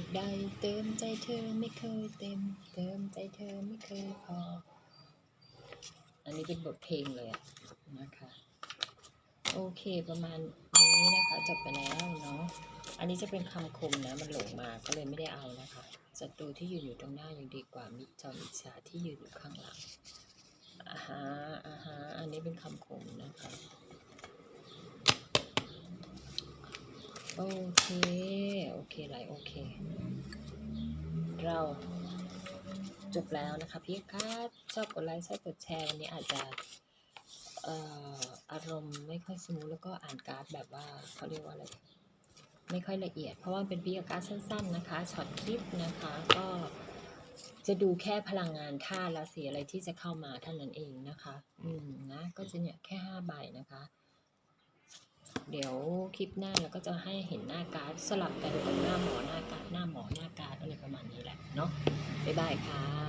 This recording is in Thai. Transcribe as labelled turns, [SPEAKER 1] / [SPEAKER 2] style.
[SPEAKER 1] ตุใดเติมใจเธอไม่เคยเต็ม เติมใจเธอไม่เคยพอ อันนี้เป็นบทเพลงเลยนะคะ โอเคประมาณนี้นะคะจบไปแล้วเนาะ อันนี้จะเป็นคำคมนะมันหลงมาก็เลยไม่ได้เอานะคะศัตรูที่ยืนอยู่ตรงหน้ายังดีกว่ามิจอมอิจฉาที่ยืนอยู่ข้างหลังอ่าฮะอ่าฮะอันนี้เป็นคำคมนะคะ โอเค โอเคไรโอเค เราจบแล้วนะคะพี่คะชอบกดไลค์ชอบกดแชร์วันนี้อาจจะเอ่ออารมณ์ไม่ค่อยสมูทแล้วก็อ่านการ์ดแบบว่าเขาเรียกว่าอะไรไม่ค่อยละเอียด เพราะว่าเป็นพิการ์ดสั้น ๆนะคะช็อตคลิปนะคะก็จะดูแค่พลังงานธาตุราศีอะไรที่จะเข้ามาเท่านั้นเองนะคะ อืมนะก็จะเนี่ยแค่ห้าใบนะคะ เดี๋ยวคลิปหน้าเราก็จะให้เห็นหน้าการ์ดสลับกันกับหน้าหมอหน้าการ์ดหน้าหมอหน้าการ์ดอะไรประมาณนี้แหละเนาะบ๊ายบายค่ะ